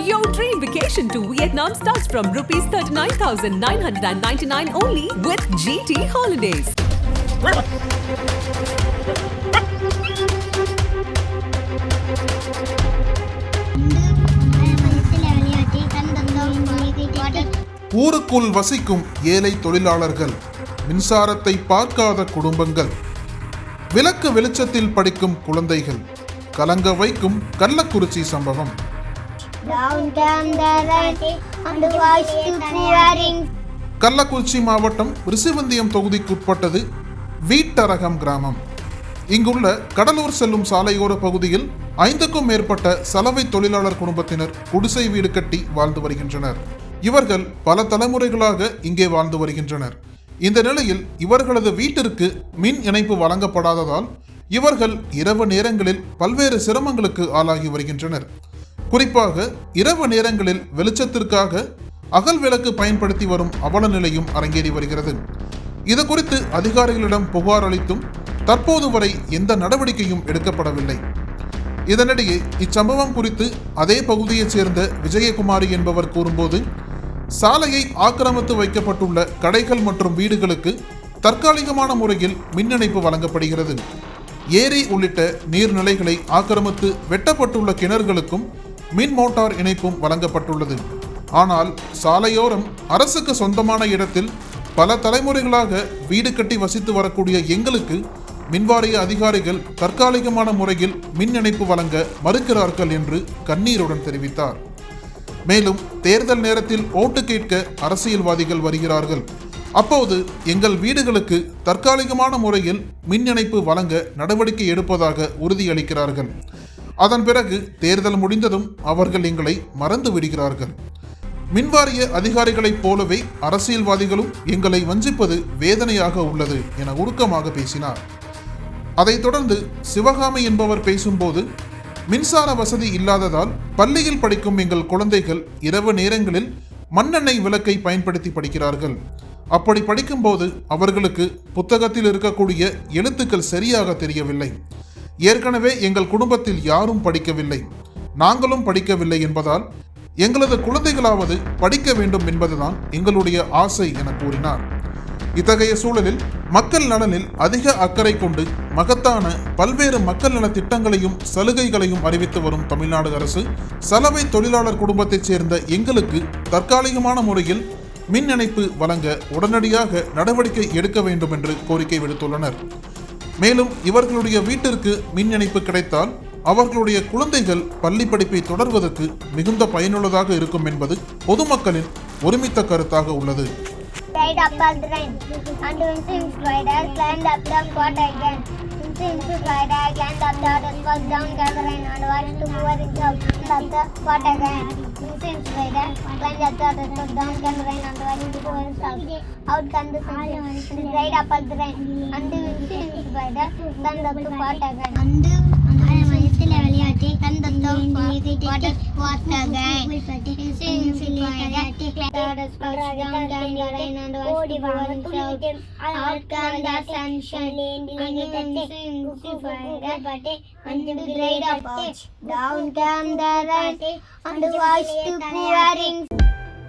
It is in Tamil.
Your dream vacation to Vietnam starts from rupees 39,999 only with GT Holidays. ஊருக்குள் வசிக்கும் ஏழை தொழிலாளர்கள் மின்சாரத்தை பார்க்காத குடும்பங்கள் விளக்கு வெளிச்சத்தில் படிக்கும் குழந்தைகள் கலங்க வைக்கும் கள்ளக்குறிச்சி சம்பவம் கள்ளக்குறிச்சி மாவட்டம் ரிசிவந்தியம் தொகுதிக்குட்பட்டது வீட்டரகம் கிராமம். இங்குள்ள கடலூர் செல்லும் சாலையோர பகுதியில் ஐந்துக்கும் மேற்பட்ட சலவை தொழிலாளர் குடும்பத்தினர் குடிசை வீடு கட்டி வாழ்ந்து வருகின்றனர். இவர்கள் பல தலைமுறைகளாக இங்கே வாழ்ந்து வருகின்றனர். இந்த நிலையில் இவர்களது வீட்டிற்கு மின் இணைப்பு வழங்கப்படாததால் இவர்கள் இரவு நேரங்களில் பல்வேறு சிரமங்களுக்கு ஆளாகி வருகின்றனர். குறிப்பாக இரவு நேரங்களில் வெளிச்சத்திற்காக அகல் விளக்கு பயன்படுத்தி வரும் அவல நிலையும் அரங்கேறி வருகிறது. இது குறித்து அதிகாரிகளிடம் புகார் அளித்தும் தற்போது வரை எந்த நடவடிக்கையும் எடுக்கப்படவில்லை. இதனிடையே இச்சம்பவம் குறித்து அதே பகுதியைச் சேர்ந்த விஜயகுமாரி என்பவர் கூறும்போது சாலையை ஆக்கிரமித்து வைக்கப்பட்டுள்ள கடைகள் மற்றும் வீடுகளுக்கு தற்காலிகமான முறையில் மின் இணைப்பு வழங்கப்படுகிறது. ஏரி உள்ளிட்ட நீர்நிலைகளை ஆக்கிரமித்து வெட்டப்பட்டுள்ள கிணறுகளுக்கும் மின் மோட்டார் இணைப்பும் வழங்கப்பட்டுள்ளது. ஆனால் சாலையோரம் அரசுக்கு சொந்தமான இடத்தில் பல தலைமுறைகளாக வீடு கட்டி வசித்து வரக்கூடிய எங்களுக்கு மின்வாரிய அதிகாரிகள் தற்காலிகமான முறையில் மின் இணைப்பு வழங்க மறுக்கிறார்கள் என்று கண்ணீருடன் தெரிவித்தார். மேலும் தேர்தல் நேரத்தில் ஓட்டு கேட்க அரசியல்வாதிகள் வருகிறார்கள். அப்போது எங்கள் வீடுகளுக்கு தற்காலிகமான முறையில் மின் இணைப்பு வழங்க நடவடிக்கை எடுப்பதாக உறுதியளிக்கிறார்கள். அதன் பிறகு தேர்தல் முடிந்ததும் அவர்கள் எங்களை மறந்து விடுகிறார்கள். மின்வாரிய அதிகாரிகளைப் போலவே அரசியல்வாதிகளும் எங்களை வஞ்சிப்பது வேதனையாக உள்ளது என உருக்கமாக பேசினார். அதைத் தொடர்ந்து சிவகாமி என்பவர் பேசும்போது மின்சார வசதி இல்லாததால் பள்ளியில் படிக்கும் எங்கள் குழந்தைகள் இரவு நேரங்களில் மண்ணெண்ணெய் விளக்கை பயன்படுத்தி படிக்கிறார்கள். அப்படி படிக்கும்போது அவர்களுக்கு புத்தகத்தில் இருக்கக்கூடிய எழுத்துக்கள் சரியாக தெரியவில்லை. ஏற்கனவே எங்கள் குடும்பத்தில் யாரும் படிக்கவில்லை. நாங்களும் படிக்கவில்லை என்பதால் எங்களது குழந்தைகளாவது படிக்க வேண்டும் என்பதுதான் எங்களுடைய ஆசை என கூறினார். இத்தகைய சூழலில் மக்கள் நலனில் அதிக அக்கறை கொண்டு மகத்தான பல்வேறு மக்கள் நல திட்டங்களையும் சலுகைகளையும் அறிவித்து வரும் தமிழ்நாடு அரசு சலவை தொழிலாளர் குடும்பத்தைச் சேர்ந்த எங்களுக்கு தற்காலிகமான முறையில் மின் இணைப்பு வழங்க உடனடியாக நடவடிக்கை எடுக்க வேண்டும் என்று கோரிக்கை விடுத்துள்ளனர். மேலும் இவர்களுடைய வீட்டிற்கு மின் இணைப்பு கிடைத்தால் அவர்களுடைய குழந்தைகள் பள்ளி படிப்பை தொடர்வதற்கு மிகுந்த பயனுள்ளதாக இருக்கும் என்பது பொதுமக்களின் ஒருமித்த கருத்தாக உள்ளது Ride up on the rain. And Vincent's rider climbed up the fort again. Vincent's rider climbed up the other was down the rain and watched to move himself up the fort again. Vincent's rider climbed up down the rain and watched to himself. Out came the sun. Ride up on the rain. And Vincent's rider climbed up the fort again. And வயசுல விளையாட்டு கந்தத்தம் water the sunshine and grade up Down come the rain and voice to pouring